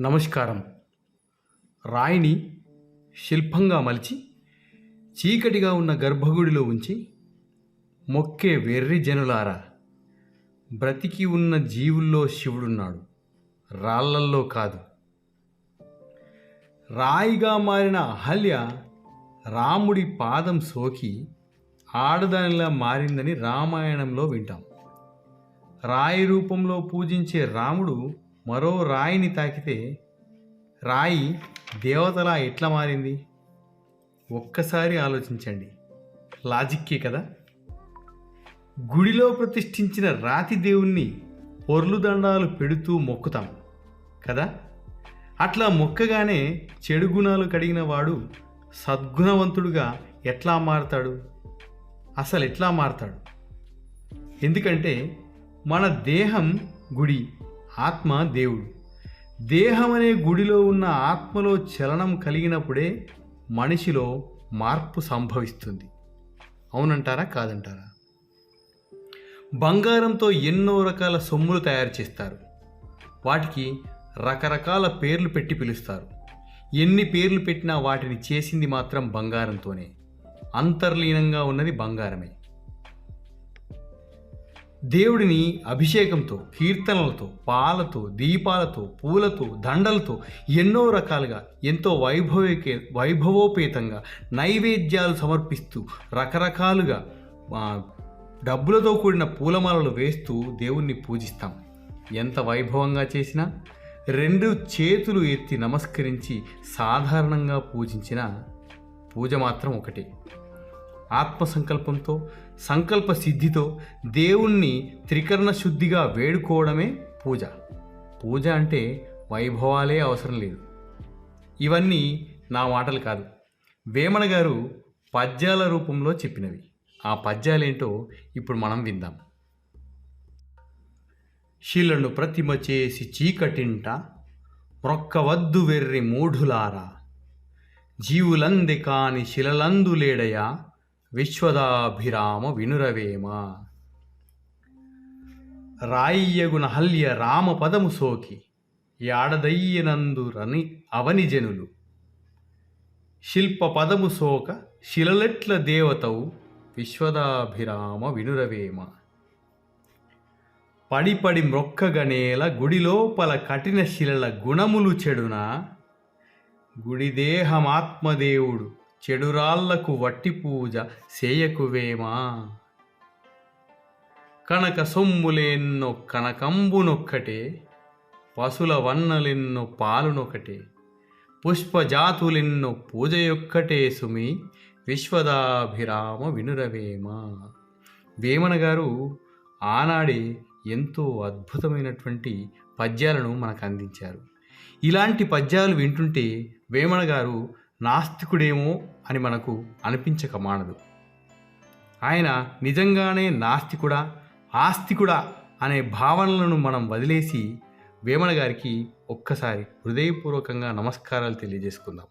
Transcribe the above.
నమస్కారం. రాయిని శిల్పంగా మలిచి చీకటిగా ఉన్న గర్భగుడిలో ఉంచి మొక్కే వెర్రి జనులారా బ్రతికి ఉన్న జీవుల్లో శివుడున్నాడు. రాళ్ళల్లో కాదు. రాయిగా మారిన అహల్య రాముడి పాదం సోకి ఆడదానిలా మారిందని రామాయణంలో వింటాం. రాయి రూపంలో పూజించే రాముడు మరో రాయిని తాకితే రాయి దేవతలా ఎట్లా మారింది? ఒక్కసారి ఆలోచించండి. లాజిక్కే కదా? గుడిలో ప్రతిష్ఠించిన రాతి దేవుణ్ణి పొర్లు దండాలు పెడుతూ మొక్కుతాం కదా? అట్లా మొక్కగానే చెడు గుణాలు కడిగిన వాడు సద్గుణవంతుడుగా ఎట్లా మారతాడు? అసలు ఎట్లా మారతాడు? ఎందుకంటే మన దేహం గుడి ఆత్మ దేవుడు. దేహం అనే గుడిలో ఉన్న ఆత్మలో చలనం కలిగినప్పుడే మనిషిలో మార్పు సంభవిస్తుంది. అవునంటారా? కాదంటారా? బంగారంతో ఎన్నో రకాల సొమ్ములు తయారు చేస్తారు. వాటికి రకరకాల పేర్లు పెట్టి పిలుస్తారు. ఎన్ని పేర్లు పెట్టినా వాటిని చేసింది మాత్రం బంగారంతోనే. అంతర్లీనంగా ఉన్నది బంగారమే. దేవుడిని అభిషేకంతో కీర్తనలతో పాలతో దీపాలతో పూలతో దండలతో ఎన్నో రకాలుగా ఎంతో వైభవకే వైభవోపేతంగా నైవేద్యాలు సమర్పిస్తూ రకరకాలుగా డబ్బులతో కూడిన పూలమాలలు వేస్తూ దేవుణ్ణి పూజిస్తాం. ఎంత వైభవంగా చేసినా రెండు చేతులు ఎత్తి నమస్కరించి సాధారణంగా పూజించిన పూజ మాత్రం ఒకటే. ఆత్మ సంకల్పంతో సంకల్ప సిద్ధితో దేవుణ్ణి త్రికరణ శుద్ధిగా వేడుకోవడమే పూజ. పూజ అంటే వైభవాలే అవసరం లేదు. ఇవన్నీ నా మాటలు కాదు. వేమన గారు పద్యాల రూపంలో చెప్పినవి. ఆ పద్యాలేంటో ఇప్పుడు మనం విందాం. శిలను ప్రతిమ చేసి చీకటింట మ్రొక్కవద్దు వెర్రి మూఢులారా. జీవులంది కాని శిలలందు లేడయా. విశ్వదాభిరామ వినురవేమ. రాయియగున హల్య రామ పదము సోకి యాడదయ్యనందు రని అవని జనులు. శిల్ప పదము సోక శిలలెట్ల దేవతవు విశ్వదాభిరామ వినురవేమ. పడిపడి మ్రొక్కగనేల గుడిలోపల కఠిన శిలల గుణములు చెడున? గుడిదేహమాత్మదేవుడు చెడురాళ్ళకు వట్టి పూజ సేయకువేమా? కనక సొమ్ములెన్నో కనకంబునొక్కటే పశుల వన్నలెన్నో పాలునొకటే పుష్పజాతులెన్నో పూజయొక్కటే సుమి విశ్వదాభిరామ వినురవేమ? వేమన గారు ఆనాడే ఎంతో అద్భుతమైనటువంటి పద్యాలను మనకు అందించారు. ఇలాంటి పద్యాలు వింటుంటే వేమన గారు నాస్తికుడేమో అని మనకు అనిపించక మానదు. ఆయన నిజంగానే నాస్తికుడా ఆస్తికుడా అనే భావనలను మనం వదిలేసి వేమన గారికి ఒక్కసారి హృదయపూర్వకంగా నమస్కారాలు తెలియజేసుకుందాం.